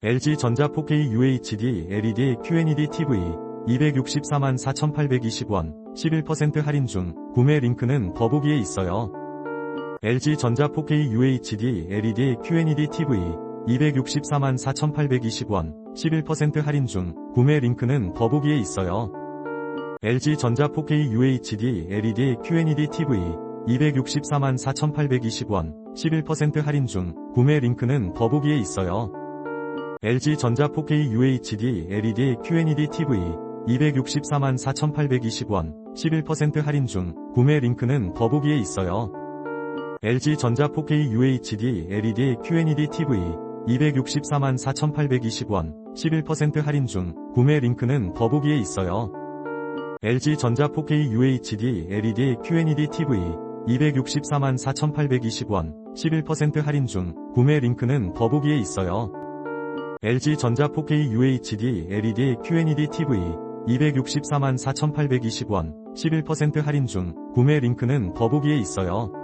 LG전자 4K UHD LED QNED TV 264만 4,820원 11% 할인 중 구매 링크는 더보기에 있어요. LG전자 4K UHD LED QNED TV 264만 4,820원 11% 할인 중 구매 링크는 더보기에 있어요. LG전자 4K UHD LED QNED TV 264만 4,820원 11% 할인 중 구매 링크는 더보기에 있어요. LG전자 4K UHD LED QNED TV 264만 4,820원 11% 할인 중 구매 링크는 더보기에 있어요. LG전자 4K UHD LED QNED TV 264만 4,820원 11% 할인 중 구매 링크는 더보기에 있어요. LG전자 4K UHD LED QNED TV 264만 4,820원 11% 할인 중 구매 링크는 더보기에 있어요. LG전자 4K UHD LED QNED TV 264만 4,820원 11% 할인 중 구매 링크는 더보기에 있어요.